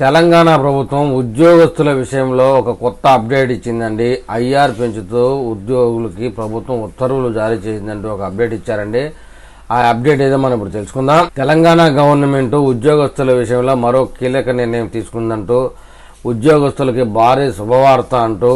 తెలంగాణ ప్రభుత్వం ఉద్యోగస్తుల విషయంలో ఒక కొత్త అప్డేట్ ఇచ్చిందండి. ఐఆర్ పెంచుతూ ఉద్యోగులకి ప్రభుత్వం ఉత్తర్వులు జారీ చేసిందంటూ ఒక అప్డేట్ ఇచ్చారండి. ఆ అప్డేట్ ఏదో మనం ఇప్పుడు తెలుసుకుందాం. తెలంగాణ గవర్నమెంట్ ఉద్యోగస్తుల విషయంలో మరో కీలక నిర్ణయం తీసుకుందంటూ ఉద్యోగస్తులకి భారీ శుభవార్త అంటూ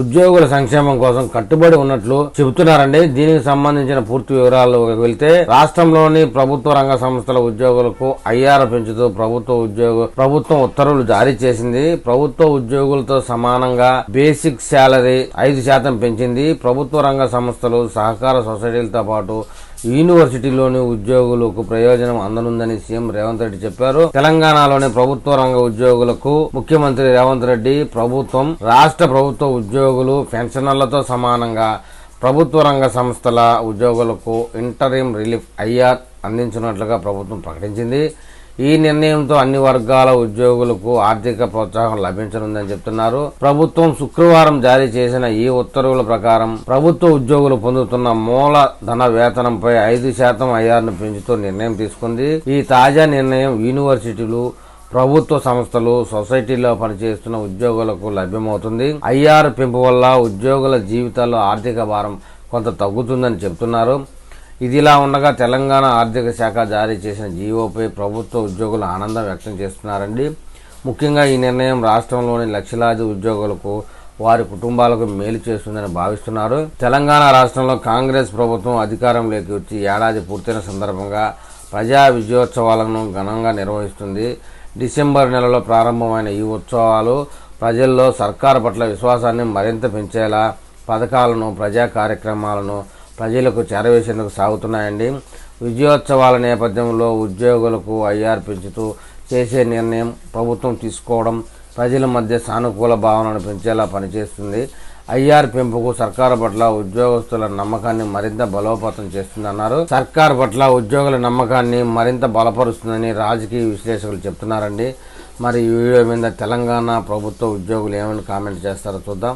ఉద్యోగుల సంక్షేమం కోసం కట్టుబడి ఉన్నట్లు చెబుతున్నారండి. దీనికి సంబంధించిన పూర్తి వివరాలు వెళ్తే రాష్ట్రంలోని ప్రభుత్వ రంగ సంస్థల ఉద్యోగులకు ఐఆర్ పెంచుతూ ప్రభుత్వ ఉద్యోగ ప్రభుత్వం ఉత్తర్వులు జారీ చేసింది. ప్రభుత్వ ఉద్యోగులతో సమానంగా బేసిక్ శాలరీ ఐదు శాతం పెంచింది. ప్రభుత్వ రంగ సంస్థలు సహకార సొసైటీలతో పాటు యూనివర్సిటీలోని ఉద్యోగులకు ప్రయోజనం అందనుందని సీఎం రేవంత్ రెడ్డి చెప్పారు. తెలంగాణలోని ప్రభుత్వ రంగ ఉద్యోగులకు ముఖ్యమంత్రి రేవంత్ రెడ్డి ప్రభుత్వం రాష్ట్ర ప్రభుత్వ ఉద్యోగులు పెన్షనర్లతో సమానంగా ప్రభుత్వ రంగ సంస్థల ఉద్యోగులకు ఇంటరీం రిలీఫ్ ఐఆర్ అందించినట్లుగా ప్రభుత్వం ప్రకటించింది. ఈ నిర్ణయంతో అన్ని వర్గాల ఉద్యోగులకు ఆర్థిక ప్రోత్సాహం లభించనుందని చెప్తున్నారు. ప్రభుత్వం శుక్రవారం జారీ చేసిన ఈ ఉత్తర్వుల ప్రకారం ప్రభుత్వ ఉద్యోగులు పొందుతున్న మూల ధన వేతనంపై ఐదు శాతం ఐఆర్ను పెంచుతూ నిర్ణయం తీసుకుంది. ఈ తాజా నిర్ణయం యూనివర్సిటీలు ప్రభుత్వ సంస్థలు సొసైటీలో పనిచేస్తున్న ఉద్యోగులకు లభ్యమవుతుంది. ఐఆర్ పెంపు వల్ల ఉద్యోగుల జీవితాల్లో ఆర్థిక భారం కొంత తగ్గుతుందని చెబుతున్నారు ఇదిలా ఉండగా తెలంగాణ ఆర్థిక శాఖ జారీ చేసిన జీవోపై ప్రభుత్వ ఉద్యోగులు ఆనందం వ్యక్తం చేస్తున్నారండి. ముఖ్యంగా ఈ నిర్ణయం రాష్ట్రంలోని లక్షలాది ఉద్యోగులకు వారి కుటుంబాలకు మేలు చేస్తుందని భావిస్తున్నారు. తెలంగాణ రాష్ట్రంలో కాంగ్రెస్ ప్రభుత్వం అధికారంలోకి వచ్చి ఏడాది పూర్తయిన సందర్భంగా ప్రజా విజయోత్సవాలను ఘనంగా నిర్వహిస్తుంది. డిసెంబర్ నెలలో ప్రారంభమైన ఈ ఉత్సవాలు ప్రజల్లో సర్కారు పట్ల విశ్వాసాన్ని మరింత పెంచేలా పథకాలను ప్రజా కార్యక్రమాలను ప్రజలకు చేరవేసేందుకు సాగుతున్నాయండి. విజయోత్సవాల నేపథ్యంలో ఉద్యోగులకు ఐఆర్ పెంచుతూ చేసే నిర్ణయం ప్రభుత్వం తీసుకోవడం ప్రజల మధ్య సానుకూల భావనను పెంచేలా పనిచేస్తుంది. ఐఆర్ పెంపుకు సర్కారు పట్ల ఉద్యోగస్తుల నమ్మకాన్ని మరింత బలోపేతం చేస్తుందన్నారు. సర్కారు పట్ల ఉద్యోగుల నమ్మకాన్ని మరింత బలపరుస్తుందని రాజకీయ విశ్లేషకులు చెప్తున్నారండి. మరి ఈ వీడియో మీద తెలంగాణ ప్రభుత్వ ఉద్యోగులు ఏమైనా కామెంట్ చేస్తారో చూద్దాం.